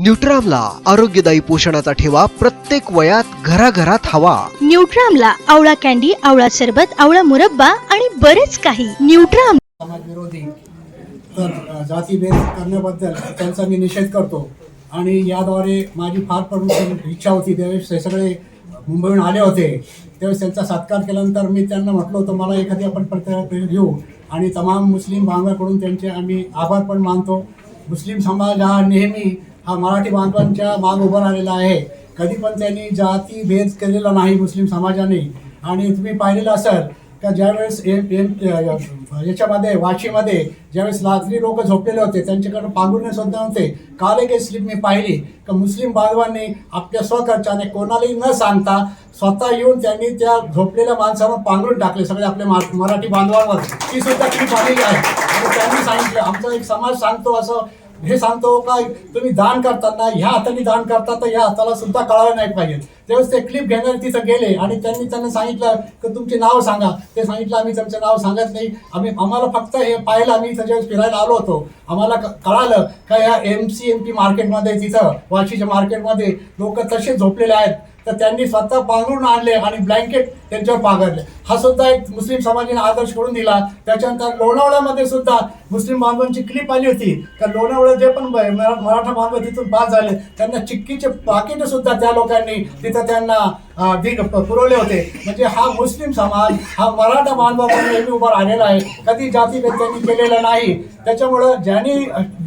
न्यूट्रामला आरोग्यदायी पोषणाचा ठेवा प्रत्येक वयात घराघरात हवा. न्यूट्रामला आवळा कॅन्डी आवळा सरबत आवळा मुरब्बा आणि बरेच काही. न्यूट्राम समाजविरोधी अ, जातीभेद करण्याबद्दल त्यांचा मी निषेध करतो. आणि याद्वारे माझी फार प्रमुख इच्छा होती. त्यावेळेस ते सगळे मुंबईहून आले होते. त्यावेळेस त्यांचा सत्कार केल्यानंतर मी त्यांना म्हटलं होतं मला एखादी आपण प्रतिक्रिया घेऊ आणि तमाम मुस्लिम बांधवाकडून त्यांचे आम्ही आभार पण मानतो. मुस्लिम समाज हा नेहमी हा मराठी बांधवांच्या माग उभा राहिलेला आहे. कधी पण त्यांनी जाती भेद केलेला नाही मुस्लिम समाजाने. आणि तुम्ही पाहिलेलं असेल का ज्यावेळेस एम एम याच्यामध्ये वाशीमध्ये ज्यावेळेस लाजरी लोक झोपलेले होते त्यांच्याकडे पांघरुणे सुद्धा होते काल एक स्लिप मी पाहिली का मुस्लिम बांधवांनी आपल्या स्वखर्चाने कोणालाही न सांगता स्वतः येऊन त्यांनी त्या झोपलेल्या माणसावर पांघरून टाकले सगळे आपल्या मराठी बांधवांवर. ती सुद्धा क्लिप आलेली आहे. त्यांनी सांगितलं आमचा एक समाज सांगतो असं हे सांगतो का तुम्ही दान करताना ह्या हाताने दान करता तर ह्या हाताला सुद्धा कळायला नाही पाहिजे. त्यावेळेस ते क्लिप घेणारे तिथं गेले आणि त्यांनी त्यांना सांगितलं की तुमचे नाव सांगा. ते सांगितलं आम्ही तुमचं नाव सांगत नाही. आम्ही आम्हाला फक्त हे पाहिलं आम्ही त्याच्यावेळेस फिरायला आलो होतो आम्हाला कळालं का या एम सी एम पी मार्केटमध्ये तिथं वाशीच्या मार्केटमध्ये लोक तसे झोपलेले आहेत. तर त्यांनी स्वतः पांघरून आणले आणि ब्लँकेट त्यांच्यावर पांघरले. हा सुद्धा एक मुस्लिम समाजाने आदर्श करून दिला. त्याच्यानंतर लोणावळ्यामध्ये सुद्धा मुस्लिम बांधवांची क्लिप आली होती. तर लोणावळा जे पण ब- मराठा बांधव तिथून पास झाले त्यांना चिक्कीचे पाकिट सुद्धा त्या लोकांनी तिथं त्यांना पुरवले होते. म्हणजे हा मुस्लिम समाज हा मराठा बांधव म्हणून नेहमी उभा राहिलेला आहे. कधी जातीभेद त्यांनी केलेला नाही. त्याच्यामुळं ज्यांनी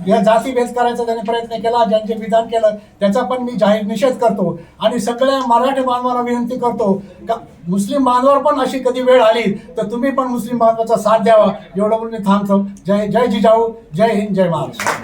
या जातीभेद करायचा त्यांनी प्रयत्न केला ज्यांचे विधान केलं त्याचा पण मी जाहीर निषेध करतो. आणि सगळ्या मराठी बांधवांना विनंती करतो का मुस्लिम बांधवावर पण अशी कधी वेळ आली तर तुम्ही पण मुस्लिम बांधवाचा साथ द्यावा. एवढं म्हणून मी थांबतो. जय जय जिजाऊ जय हिंद जय महाराष्ट्र.